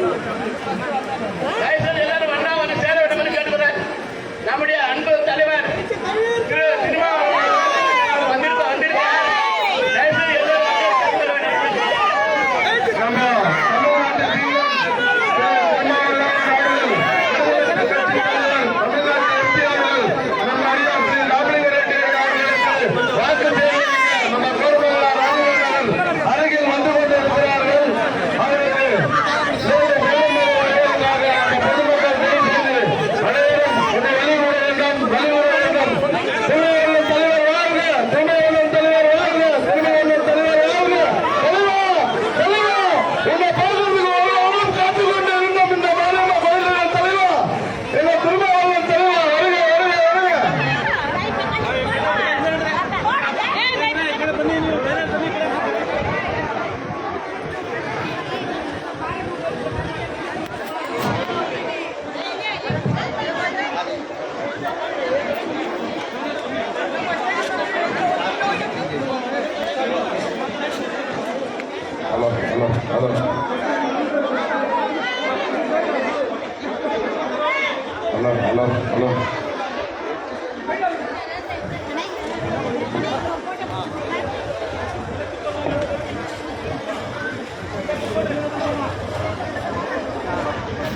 何? Hello hello hello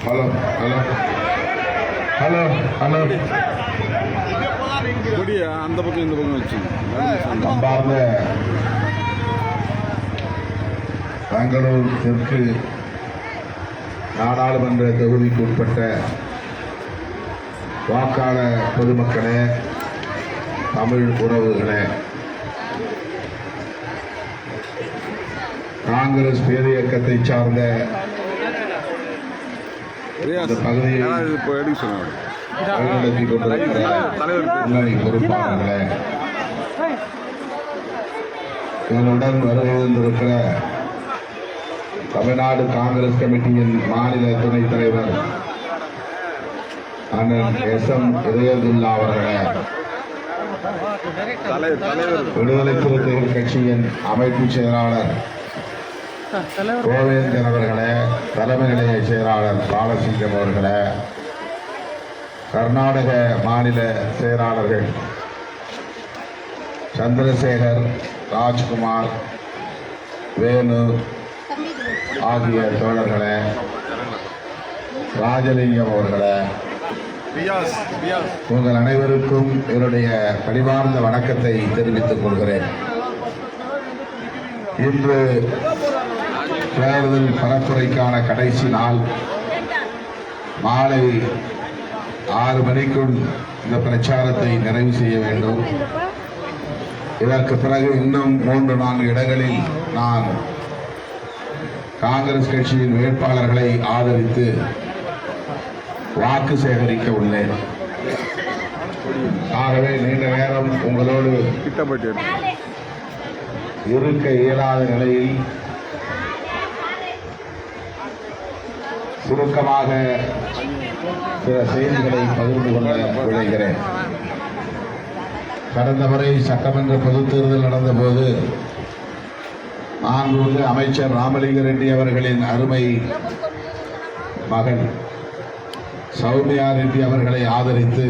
hello hello hello hello கொடியை அந்த பக்கம் இந்த பக்கம் வச்சு அன்பார்ந்த பெங்களூர் தெற்கு நாடாளுமன்ற தொகுதிக்கு உட்பட்ட வாக்காள பொதுமக்களே தமிழ் உறவுகளே. காங்கிரஸ் பேரியக்கத்தை சார்ந்த பொறுப்பாளர்களே. இதனுடன் வருகின்றிருக்கிற தமிழ்நாடு காங்கிரஸ் கமிட்டியின் மாநில துணைத் தலைவர் அண்ணன் எஸ் எம் இதயதுல்லா அவர்களே. விடுதலை சிறுத்தைகள் கட்சியின் அமைப்பு செயலாளர் கோவேந்தன் அவர்களே தலைமை நிலைய செயலாளர் பாலசிங்கம் அவர்களே கர்நாடக மாநில செயலாளர்கள் சந்திரசேகர் ராஜ்குமார் வேணு ஆகிய தோழர்களே ராஜலிங்கம் அவர்களே உங்கள் அனைவருக்கும் என்னுடைய பணிவார்ந்த வணக்கத்தை தெரிவித்துக் கொள்கிறேன். இன்று தேர்தல் பரப்புரைக்கான கடைசி நாள். மாலை ஆறு மணிக்குள் இந்த பிரச்சாரத்தை நிறைவு செய்ய வேண்டும். இதற்கு பிறகு இன்னும் மூன்று நான்கு இடங்களில் நான் காங்கிரஸ் கட்சியின் வேட்பாளர்களை ஆதரித்து வாக்கு சேகரிக்க உள்ளேன். ஆகவே நீண்ட நேரம் உங்களோடு கிட்ட இருக்க இயலாத நிலையில் சுருக்கமாக சில செய்திகளை பகிர்ந்து கொள்ள விளைகிறேன் கடந்த முறை சட்டமன்ற பொதுத் தேர்தல் நடந்தபோது மாண்புமிகு அமைச்சர் ராமலிங்க ரெட்டி அவர்களின் அருமை மகன் சௌமியா ரெட்டி அவர்களை ஆதரித்து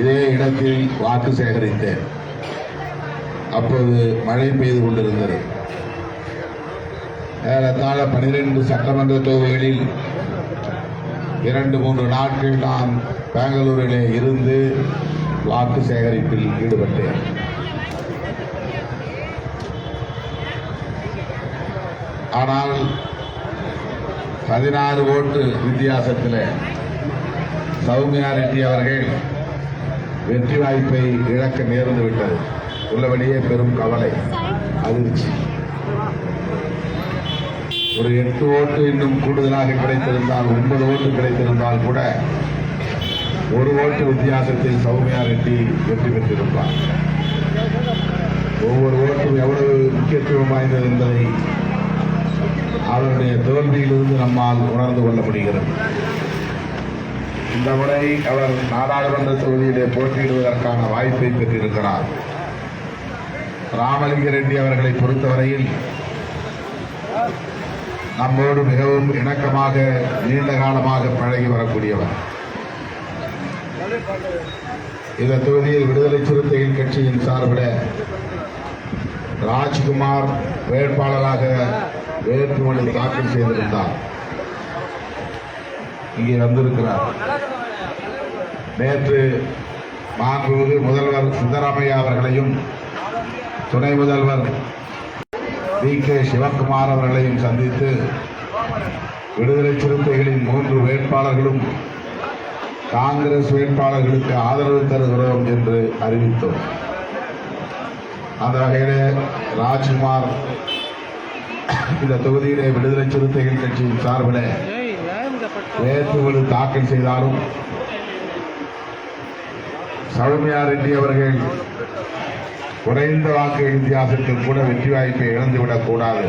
இதே இடத்தில் வாக்கு சேகரித்தேன். அப்போது மழை பெய்து கொண்டிருந்தது. ஏறத்தாழ பனிரெண்டு சட்டமன்ற தொகுதிகளில் இரண்டு மூன்று நாட்கள் நான் பெங்களூரிலே இருந்து வாக்கு சேகரிப்பில் ஈடுபட்டேன். ஆனால் பதினாறு ஓட்டு வித்தியாசத்தில் சௌமியா ரெட்டி அவர்கள் வெற்றி வாய்ப்பை இழக்க நேர்ந்து விட்டது. உள்ளபடியே பெரும் கவலை அதிர்ச்சி. ஒரு எட்டு ஓட்டு இன்னும் கூடுதலாக கிடைத்திருந்தால் ஒன்பது ஓட்டு கிடைத்திருந்தால் கூட ஒரு ஓட்டு வித்தியாசத்தில் சௌமியா ரெட்டி வெற்றி பெற்றிருப்பார். ஒவ்வொரு ஓட்டும் எவ்வளவு முக்கியத்துவம் வாய்ந்தது என்பதை அவருடைய தோல்வியிலிருந்து நம்மால் உணர்ந்து கொள்ள முடிகிறது இந்த முறை அவர் நாடாளுமன்ற தொகுதியிலே போட்டியிடுவதற்கான வாய்ப்பை பெற்றிருக்கிறார். ராமலிங்க ரெட்டி அவர்களை பொறுத்தவரையில் நம்மோடு மிகவும் இணக்கமாக நீண்ட காலமாக பழகி வரக்கூடியவர். இந்த தொகுதியில் விடுதலை சிறுத்தைகள் கட்சியின் சார்பில் ராஜ்குமார் வேட்பாளராக வேட்புமனு தாக்கல் செய்திருந்தார் இங்கே வந்திருக்கிறார். நேற்று மாண்புமிகு முதல்வர் சித்தராமையா அவர்களையும் துணை முதல்வர் வி கே சிவகுமார் அவர்களையும் சந்தித்து விடுதலை சிறுத்தைகளின் மூன்று வேட்பாளர்களும் காங்கிரஸ் வேட்பாளர்களுக்கு ஆதரவு தருகிறோம் என்று அறிவித்தோம். அந்த வகையிலே ராஜ்குமார் இந்த தொகுதியிலே விடுதலை சிறுத்தைகள் கட்சியின் சார்பில் வேட்புமனு தாக்கல் செய்தாலும் சௌமியா ரெட்டி அவர்கள் குறைந்த வாக்கு வித்தியாசத்தில் கூட வெற்றி வாய்ப்பை இழந்துவிடக் கூடாது.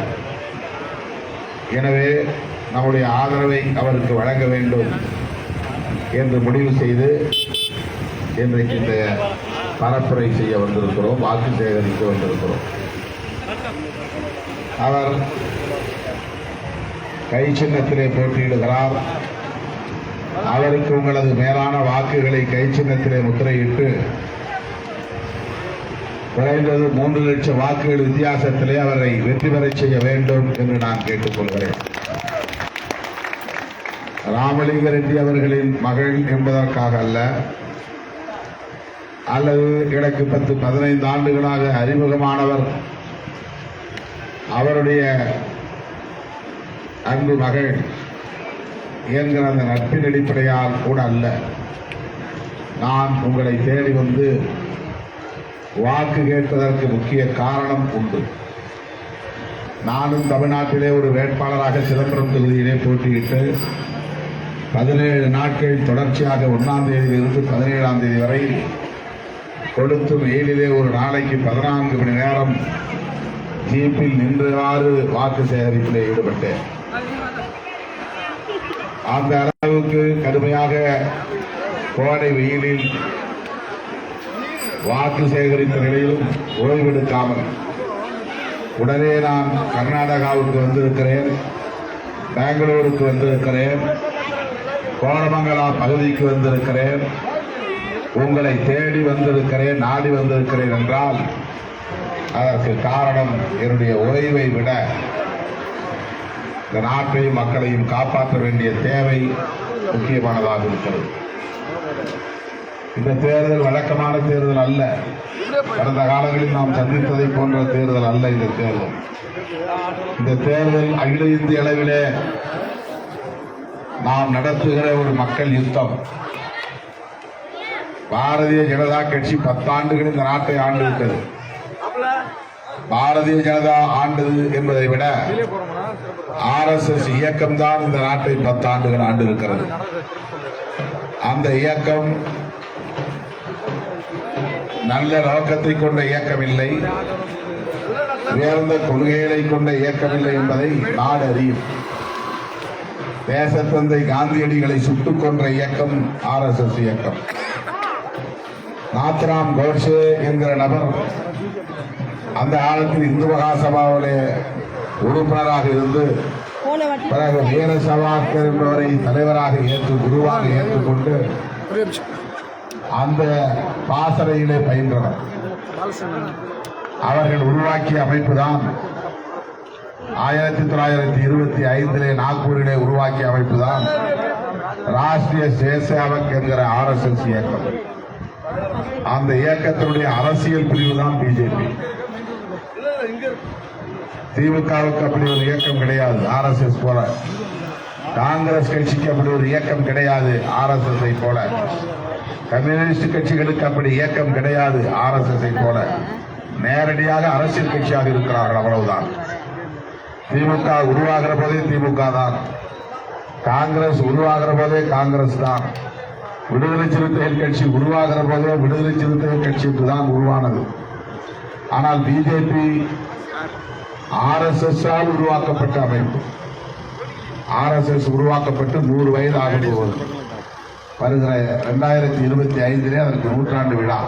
எனவே நம்முடைய ஆதரவை அவருக்கு வழங்க வேண்டும் என்று முடிவு செய்து இன்றைக்கு இந்த பரப்புரை செய்ய வந்திருக்கிறோம் வாக்கு சேகரிக்க வந்திருக்கிறோம். அவர் கை சின்னத்திலே போட்டியிடுகிறார். அவருக்கு உங்களது மேலான வாக்குகளை கை சின்னத்திலே முத்திரையிட்டு குறைந்தது மூன்று லட்சம் வாக்குகள் வித்தியாசத்திலே அவரை வெற்றி பெறச் செய்ய வேண்டும் என்று நான் கேட்டுக்கொள்கிறேன். ராமலிங்க ரெட்டி அவர்களின் மகள் என்பதற்காக அல்ல அல்லது எனக்கு பத்து பதினைந்து ஆண்டுகளாக அறிமுகமானவர் அவருடைய அன்பு மகள் என்கிற அந்த நட்பின் அடிப்படையால் கூட அல்ல. நான் உங்களை தேடி வந்து வாக்கு கேட்பதற்கு முக்கிய காரணம் உண்டு. நானும் தமிழ்நாட்டிலே ஒரு வேட்பாளராக சிதம்பரம் தொகுதியிலே போட்டியிட்டு பதினேழு நாட்கள் தொடர்ச்சியாக ஒன்றாம் தேதியிலிருந்து பதினேழாம் தேதி வரை கொடுத்து வெயிலிலே ஒரு நாளைக்கு பதினான்கு மணி நேரம் ஜீப்பில் நின்றவாறு வாக்கு சேகரிப்பில் ஈடுபட்டேன். அந்த அளவுக்கு கடுமையாக கோடை வெயிலில் வாக்கு சேகரித்த நிலையிலும் ஓய்வெடுக்காமல் உடனே நான் கர்நாடகாவுக்கு வந்திருக்கிறேன் பெங்களூருக்கு வந்திருக்கிறேன் கோடமங்கலா பகுதிக்கு வந்திருக்கிறேன் உங்களை தேடி வந்திருக்கிறேன் நாடி வந்திருக்கிறேன் என்றால் அதற்கு காரணம் என்னுடைய ஓய்வை விட இந்த நாட்டையும் மக்களையும் காப்பாற்ற வேண்டிய தேவை முக்கியமானதாக இருக்கிறது. இந்த தேர்தல் வழக்கமான தேர்தல் அல்ல. கடந்த காலங்களில் நாம் சந்தித்ததை போன்ற தேர்தல் அல்ல இந்த தேர்தல். இந்த தேர்தல் அகில இந்திய அளவிலே நாம் நடத்துகிற ஒரு மக்கள் யுத்தம். பாரதிய ஜனதா கட்சி பத்தாண்டுகள் இந்த நாட்டை ஆண்டு விட்டது. பாரதிய ஜனதா ஆண்டது என்பதை விட ஆர் எஸ் எஸ் இயக்கம்தான் இந்த நாட்டை பத்தாண்டுகள் ஆண்டு இருக்கிறது. அந்த இயக்கம் நல்ல நோக்கத்தை கொண்ட இயக்கம் இல்லை உயர்ந்த கொள்கைகளை கொண்ட இயக்கம் இல்லை என்பதை நாடு அறியும். தேசத்தந்தை காந்தியடிகளை சுட்டுக் கொன்ற இயக்கம் ஆர் எஸ் எஸ் இயக்கம். நாத்ராம் கோட்சே என்கிற நபர் அந்த காலத்தில் இந்து மகாசபாவிலே உறுப்பினராக இருந்து பிறகு வீர சவாக்கர் என்பவரை தலைவராக ஏற்று குருவாக ஏற்றுக்கொண்டு அந்த பாசறையிலே பயின்றனர். அவர்கள் உருவாக்கிய அமைப்பு தான் ஆயிரத்தி தொள்ளாயிரத்தி இருபத்தி ஐந்திலே நாக்பூரிலே உருவாக்கிய அமைப்பு தான் ராஷ்டிரிய சேசாவக் என்கிற ஆர் எஸ் எஸ் இயக்கம். அந்த இயக்கத்தினுடைய அரசியல் பிரிவு தான் பிஜேபி திமுகவுக்கு அப்படி ஒரு இயக்கம் கிடையாது. ஆர்எஸ்எஸ் போல. காங்கிரஸ் கட்சிக்கு அப்படி ஒரு இயக்கம் கிடையாது. ஆர்எஸ்எஸ் போல. கம்யூனிஸ்ட் கட்சிகளுக்கு அப்படி இயக்கம் கிடையாது. ஆர்எஸ்எஸ் போல. நேரடியாக அரசியல் கட்சியாக இருக்கிறார்கள் அவ்வளவுதான். திமுக உருவாகிற போதே திமுக தான். காங்கிரஸ் உருவாகிற போதே காங்கிரஸ் தான். விடுதலை சிறுத்தைகள் கட்சி உருவாகிற போதே விடுதலை சிறுத்தைகள் கட்சி என்றுதான் உருவானது. ஆனால் பிஜேபி ஆர்எஸ்எஸ்ஸால் உருவாக்கப்பட்ட அமைப்பு. ஆர்எஸ்எஸ் உருவாக்கப்பட்டு நூறு வயது ஆக வருகிற இரண்டாயிரத்தி இருபத்தி ஐந்திலே அதற்கு நூற்றாண்டு விழா.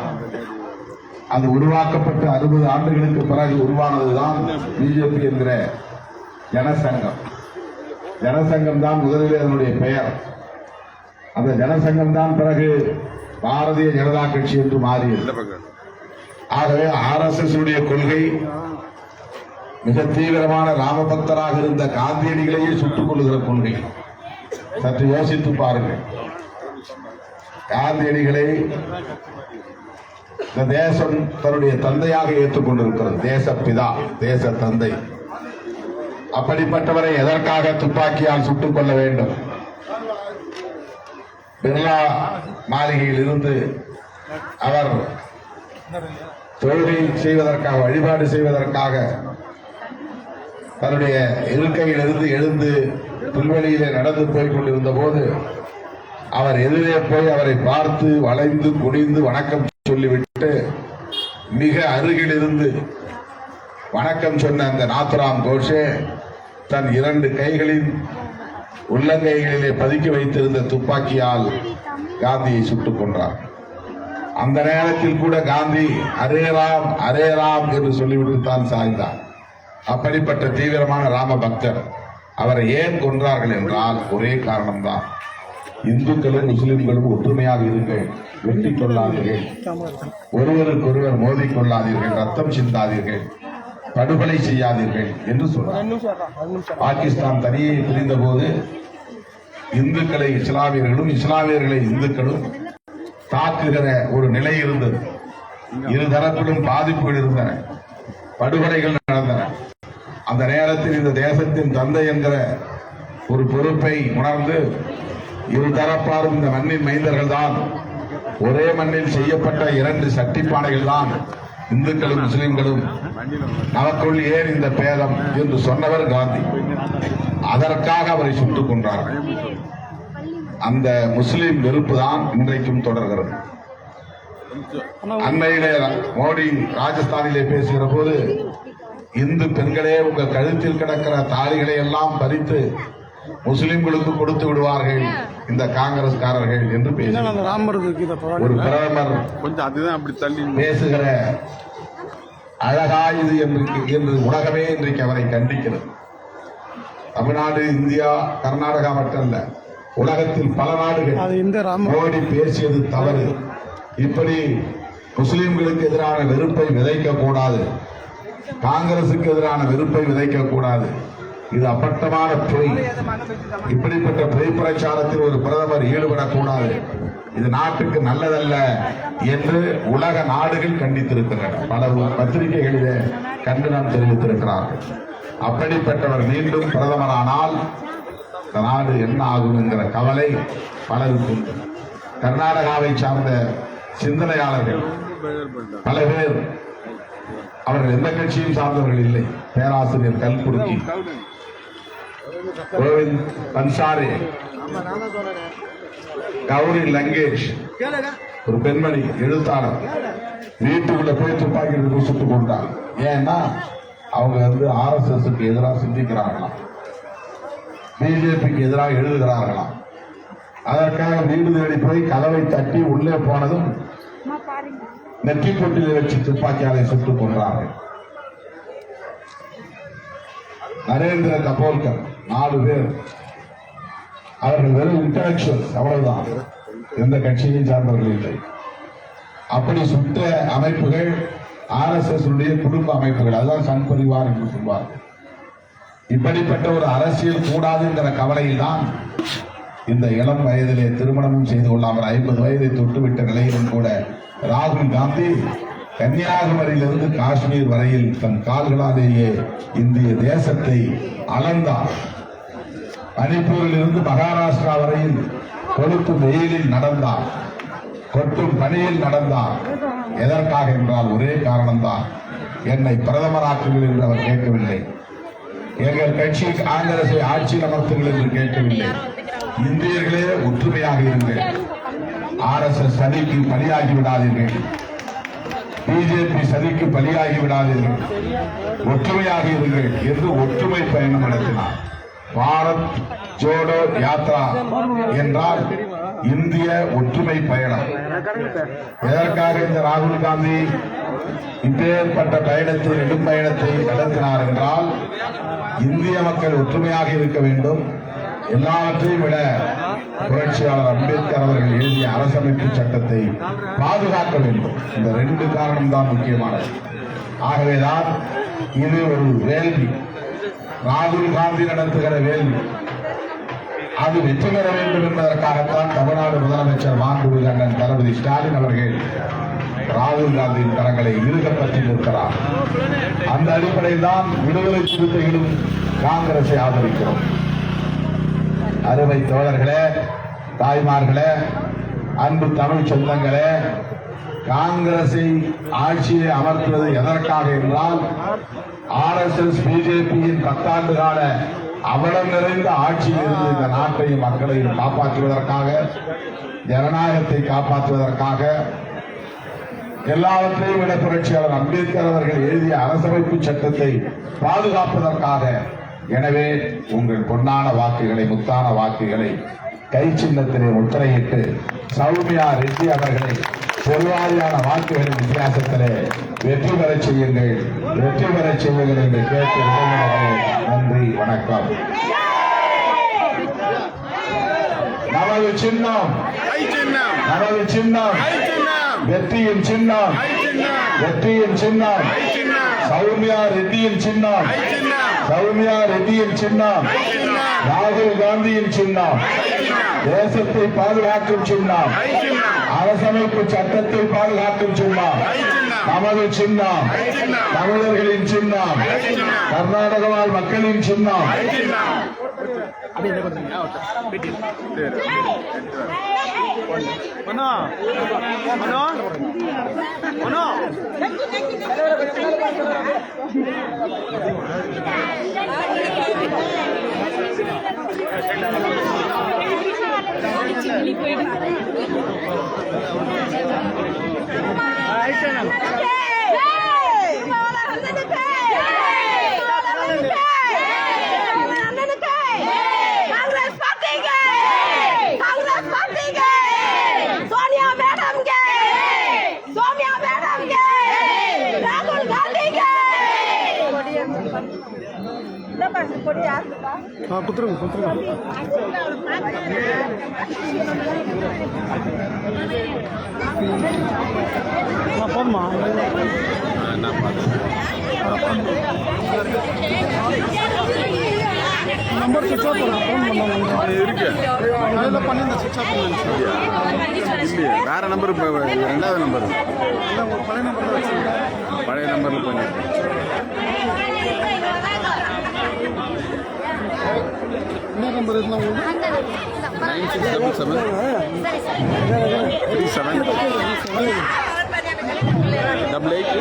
அது உருவாக்கப்பட்டு அறுபது ஆண்டுகளுக்கு பிறகு உருவானதுதான் பிஜேபி என்கிற ஜனசங்கம். ஜனசங்கம் தான் முதலில் அதனுடைய பெயர். அந்த ஜனசங்கம் தான் பிறகு பாரதிய ஜனதா கட்சி என்று மாறியது. ஆகவே ஆர் ஆகவே எஸ் உடைய கொள்கை மிக தீவிரமான ராமபக்தராக இருந்த காந்தியடிகளையே சுட்டுக் கொள்ளுகிற கொள்கை. சற்று யோசித்து பாருங்கள். காந்தியடிகளை இந்த தேசம் தன்னுடைய தந்தையாக ஏற்றுக்கொண்டிருக்கிறது தேசப்பிதா தேச தந்தை. அப்படிப்பட்டவரை எதற்காக துப்பாக்கியால் சுட்டுக் கொள்ள வேண்டும்? பிர்லா மாளிகையில் இருந்து அவர் தொழுகை செய்வதற்காக வழிபாடு செய்வதற்காக தன்னுடைய இருக்கையிலிருந்து எழுந்து புல்வெளியிலே நடந்து போய் கொண்டிருந்த போது அவர் எதிரே போய் அவரை பார்த்து வளைந்து குனிந்து வணக்கம் சொல்லிவிட்டு மிக அருகில் இருந்து வணக்கம் சொன்ன அந்த நாத்துராம் கோஷே தன் இரண்டு கைகளின் உள்ளங்கைகளிலே பதுக்கி வைத்திருந்த துப்பாக்கியால் காந்தியை சுட்டுக் கொன்றார். அந்த நேரத்தில் கூட காந்தி அரே ராம் அரே ராம் என்று சொல்லிவிட்டு தான் சாய்ந்தார். அப்படிப்பட்ட தீவிரமான ராம பக்தர் அவரை ஏன் கொன்றார்கள் என்றால் ஒரே காரணம்தான். இந்துக்களும் முஸ்லிம்களும் ஒற்றுமையாக இருங்கள் வெட்டி கொள்ளாதீர்கள். ஒருவருக்கொருவர் மோதி கொள்ளாதீர்கள் ரத்தம் சிந்தாதீர்கள் படுகொலை செய்யாதீர்கள் என்று சொன்னார் பாகிஸ்தான் தனியே பிரிந்த போது இந்துக்களை இஸ்லாமியர்களும் இஸ்லாமியர்களை இந்துக்களும் தாக்குகிற ஒரு நிலை இருந்தது. இருதரப்பிலும் பாதிப்புகள் இருந்தன படுகொலைகள் நடந்தன. அந்த நேரத்தில் இந்த தேசத்தின் தந்தை என்கிற ஒரு பொறுப்பை உணர்ந்து இரு தரப்பாரும் இந்த மண்ணின் மைந்தர்கள் தான் ஒரே மண்ணில் செய்யப்பட்ட இரண்டு சட்டிப்பானைகள் தான் இந்துக்களும் முஸ்லிம்களும் நமக்குள் ஏன் இந்த பேதம் என்று சொன்னவர் காந்தி. அதற்காக அவரை சுட்டுக் கொன்றார்கள். அந்த முஸ்லிம் வெறுப்பு தான் இன்றைக்கும் தொடர்கிறது. அண்மையிலே மோடி ராஜஸ்தானிலே பேசுகிற போது இந்து பெண்களே உங்கள் கழுத்தில் கிடக்கிற தாலிகளை எல்லாம் பறித்து முஸ்லிம்களுக்கு கொடுத்து விடுவார்கள் இந்த காங்கிரஸ்காரர்கள் என்று பேசினார் ஒரு பிரதமர் கொஞ்சம் அதுதான் அப்படி தள்ளி பேசுகிற அழகா இது என்று என்று உலகமே இன்றைக்கு அவரை கண்டிக்கிறது. தமிழ்நாடு இந்தியா கர்நாடகா மட்டுமல்ல உலகத்தில் பல நாடுகள் அது இந்த ராம மோடி பேசியது தவறு. இப்படி முஸ்லிம்களுக்கு எதிரான வெறுப்பை விதைக்க கூடாது காங்கிரசுக்கு எதிரான வெறுப்பை விதைக்க கூடாது. இது அப்பட்டமான பொய். இப்படிப்பட்ட பொய் பிரச்சாரத்தில் ஒரு பிரதமர் ஈடுபடக்கூடாது. இது நாட்டுக்கு நல்லதல்ல என்று உலக நாடுகள் கண்டித்திருக்கின்றன. பல பத்திரிகைகளிலே கண்டனம் தெரிவித்திருக்கிறார்கள். அப்படிப்பட்டவர் மீண்டும் பிரதமரானால் இந்த நாடு என்ன ஆகும் என்கிற கவலை பலருக்கு கர்நாடகாவை சார்ந்த சிந்தனையாளர்கள் பல பேர் அவர்கள் எந்த கட்சியும் சார்ந்தவர்கள் இல்லை. பேராசிரியர் கல்குடுக்கி கோவிந்த் பன்சாரி. கௌரி லங்கேஷ். ஒரு பெண்மணி எழுத்தாளர். வீட்டுக்குள்ள போய் துப்பாக்கி எடுத்து சுட்டுக் கொண்டார் ஏன்னா அவங்க வந்து ஆர்எஸ்எஸ்க்கு எதிராக சிந்திக்கிறார்களாம் பிஜேபிக்கு எதிராக எழுதுகிறார்களாம் அதற்காக வீடு தேடி போய் கதவை தட்டி உள்ளே போனதும் நெற்றி பொட்டில வச்சு துப்பாக்கியாலை சுட்டுக் கொண்டார்கள் நரேந்திர தபோல்கர் நாலு பேர். அவர்கள் வெறும் இன்டலெக்சுவல் அவ்வளவுதான். எந்த கட்சியையும் சார்ந்தவர்கள் இல்லை. அப்படி சுட்ட அமைப்புகள் ஆர் எஸ் எஸ் குடும்ப அமைப்புகள் அதுதான் சன் பரிவார் என்று சொல்வார்கள் இப்படிப்பட்ட ஒரு அரசியல் கூடாதுங்கிற கவலையில் தான் இந்த இளம் வயதிலே திருமணமும் செய்து கொள்ளாமல் ஐம்பது வயதை தொட்டுவிட்ட நிலையிலும் கூட ராகுல் காந்தி கன்னியாகுமரியிலிருந்து காஷ்மீர் வரையில் தன் கால்களாலேயே இந்திய தேசத்தை அளந்தார். மணிப்பூரில் இருந்து மகாராஷ்டிரா வரையில் கொளுத்தும் வெயிலில் நடந்தார். கொட்டும் பணியில் நடந்தார். எதற்காக என்றால் ஒரே காரணம்தான். என்னை பிரதமராக்குங்கள் என்று அவர் கேட்கவில்லை. எங்கள் கட்சி காங்கிரஸை ஆட்சி அமர்த்துங்கள் என்று கேட்கவில்லை. இந்தியர்களே ஒற்றுமையாக இருங்கள். ஆர் எஸ் எஸ் சதிக்கு பலியாகி விடாதீர்கள். பிஜேபி சதிக்கு பலியாகி விடாதீர்கள். ஒற்றுமையாக இருங்கள் என்று ஒற்றுமை பயணம் நடத்தினார். பாரத் ஜோடோ யாத்ரா என்றால் இந்திய ஒற்றுமை பயணம். எதற்காக இந்த ராகுல் காந்தி இப்பேற்பட்ட பயணத்தை நெடும் பயணத்தை நடத்தினார் என்றால் இந்திய மக்கள் ஒற்றுமையாக இருக்க வேண்டும். எல்லாவற்றையும் விட புரட்சியாளர் அம்பேத்கர் அவர்கள் எழுதிய அரசமைப்பு சட்டத்தை பாதுகாக்க வேண்டும். இந்த ரெண்டு காரணம் தான் முக்கியமானது ஆகவேதான் இது ஒரு வேள்வி. ராகுல் காந்தி நடத்துகிற வேள்வி. அது வெற்றி பெற வேண்டும் என்பதற்காகத்தான் தமிழ்நாடு முதலமைச்சர் மாண்புமிகு அண்ணன் தளபதி ஸ்டாலின் அவர்கள் ராகுல் காந்தியின் கரங்களை இறுக பற்றி நிற்கிறார். அந்த அடிப்படையில் தான் விடுதலை சிறுத்தைகளும் காங்கிரஸை ஆதரிக்கிறோம். அருமை தோழர்களே தாய்மார்களே அன்பு தமிழ் சொந்தங்களே காங்கிரஸை ஆட்சியை அமர்த்துவது எதற்காக என்றால் ஆர்எஸ்எஸ் பிஜேபியின் பத்தாண்டு கால அவலம் நிறைந்த ஆட்சியில் இருந்து இந்த நாட்டையும் மக்களையும் காப்பாற்றுவதற்காக ஜனநாயகத்தை காப்பாற்றுவதற்காக எல்லாவற்றையும் விட புரட்சியாளர் அம்பேத்கர் அவர்கள் எழுதிய அரசமைப்பு சட்டத்தை பாதுகாப்பதற்காக எனவே உங்கள் பொன்னான வாக்குகளை முத்தான வாக்குகளை கை சின்னத்திலே முத்திரையிட்டு சௌமியா ரெட்டி அவர்களை பெருவாரியான வாக்குகளின் வித்தியாசத்திலே வெற்றி பெறச் செய்யுங்கள். வெற்றி பெறச் செய்யுங்கள் என்று கேட்டு. நன்றி வணக்கம். நமது சின்னம் நமது சின்னம். வெற்றியின் சின்னம். வெற்றியின் சின்னம். சௌமியா ரெட்டியின் சின்னம். சௌமியா ரெட்டியின் சின்னம். ராகுல் காந்தியின் சின்னம். தேசத்தை பாதுகாக்கும் சின்னம். அரசமைப்பு சட்டத்தை பாதுகாக்கும் சின்னம். நமது சின்னம் தமிழர்களின் சின்னம். கர்நாடக வாழ் மக்களின் சின்னம் கை हाँ कुत्र कुत्र போதுமா நம்பர் சுவிட்ச் ஆஃப் இருக்கு பண்ணி சுவிட்ச் ஆஃப் இல்லையே வேற நம்பர் ரெண்டாவது நம்பர் பழைய நம்பர் பழைய நம்பர்ல பண்ணி number double eight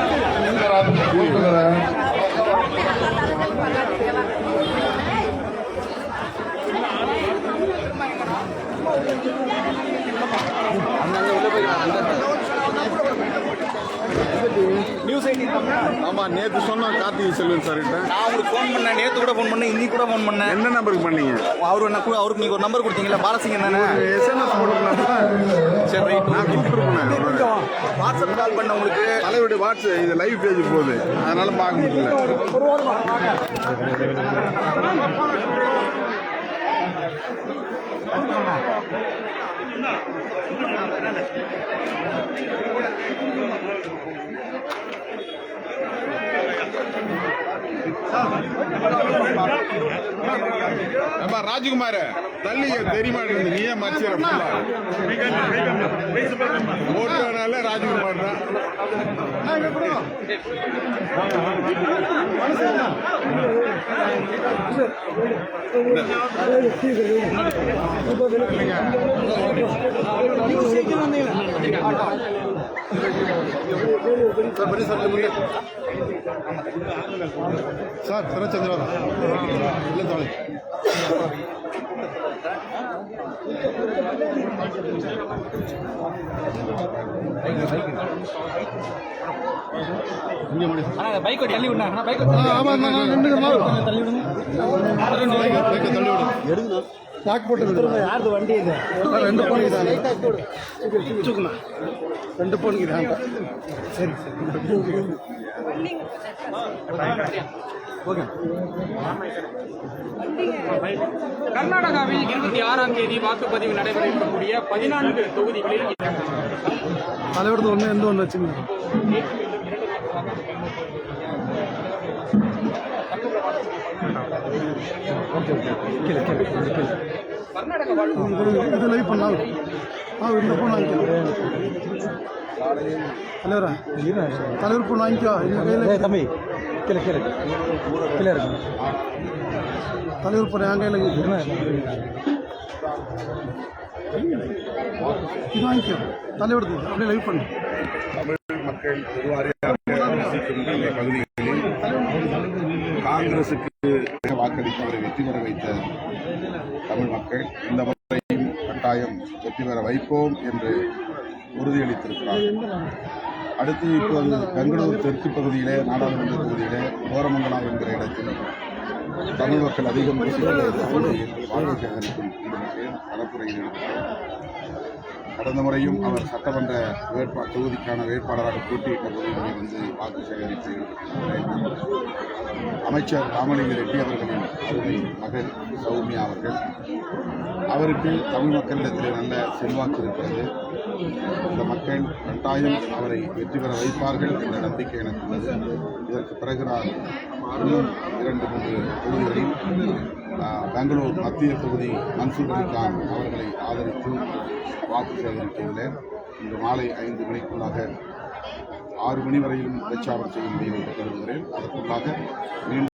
news ID ஆமா நேத்து சொன்னோம் கார்த்திகை செல்வன் சார் கிட்ட. நான் உங்களுக்கு ஃபோன் பண்ணேன். நேற்று கூட ஃபோன் பண்ணேன் இன்னைக்கு கூட ஃபோன் பண்ணேன். என்ன நம்பருக்கு பண்ணீங்க? அவரு என்ன கு- அவருக்கு நீங்கள் ஒரு நம்பர் கொடுத்தீங்களா பாலசிங்கம் தானே? எஸ்எம்எஸ் போட்டுருக்கேன் சரி ரைட் நான் கூப்பிட்டுருப்பேன் வாட்ஸ்அப் கால் பண்ண உங்களுக்கு தலைவருடைய வாட்ஸ் இது லைவ் பேஜ் போகுது. அதனால பார்க்க முடியல. ஏப்பா தள்ளி தெரிய மாட்டேங்குது நீயே மறைச்சிட ஓட்டுனால ராஜ்குமார் தான். சார் சரச்சந்திரா இல்லை தோழி பைக் தள்ளி விடுங்க பைக் ஆமா நான் ரெண்டு தள்ளி விடுங்க எடுங்க லாக் போட்டு யாருது வண்டி இது? ரெண்டு போன் இதானே தூக்குண்ணா ரெண்டு போன் இதான் சரி சரி. ஓகே. கர்நாடகாவில் இருபத்தி ஆறாம் தேதி வாக்குப்பதிவு நடைபெற இருக்கக்கூடிய பதினான்கு தொகுதிகளில் தலைவரது ஒன்று எந்த ஒன்று வச்சுங்க? Okay okay. கீழே கீழே கீழே. இது லைவ் பண்ணலாம். ஆ இந்த ஃபோன் வாங்கிக்கோ தலைவரா? தலைவர் ஃபோன் வாங்கிக்கோ. எங்கள் கையில் தம்பி கீழே கீழே. கீழே இருக்கு. தலைவர் ஃபோன் என் கையில் இது வாங்கிக்கோ. தலைவரது அப்படியே லைவ் பண்ணு. தமிழ் மக்கள் பெருவாரியாக வசிக்கின்ற இந்த பகுதிகளில் காங்கிரசுக்கு வாக்களித்து அவரை வெற்றி பெற வைத்த தமிழ் மக்கள் இந்த முறையும் கட்டாயம் வெற்றி பெற வைப்போம் என்று உறுதியளித்திருக்கிறார். அடுத்து இப்போது பெங்களூர் தெற்கு பகுதியிலே நாடாளுமன்ற தொகுதியிலே கோரமங்கலம் என்கிற இடத்தில் தமிழ் மக்கள் அதிகம் வசிக்கின்ற பகுதியில் வாக்கு சேகரிக்கும் ஈடுபட்டேன் பரப்புரையில் ஈடுபட்டேன் கடந்த முறையும் அவர் சட்டமன்ற வேட்பா தொகுதிக்கான வேட்பாளராக போட்டியிட்ட போது வந்து வாக்கு சேகரித்து அமைச்சர் ராமலிங்க ரெட்டி அவர்களின் அருமை மகள் சௌமியா அவர்கள். அவருக்கு தமிழ் மக்களிடத்தில் நல்ல செல்வாக்கு இருக்கிறது இந்த மக்கள் கட்டாயம் அவரை வெற்றி பெற வைப்பார்கள் என்ற நம்பிக்கை எனக்கு உள்ளது இதற்கு பிறகு நான் இன்னும் இரண்டு மூன்று தொகுதிகளில் பெங்களூர் மத்திய தொகுதி மன்சூர் அலிகான் அவர்களை ஆதரித்து வாக்கு சேகரித்துள்ளேன். இன்று மாலை ஐந்து மணிக்குள்ளாக ஆறு மணி வரையிலும் பிரச்சாரம் செய்ய முடியும் என்று கருதுகிறேன். அதற்குள்ளாக மீண்டும்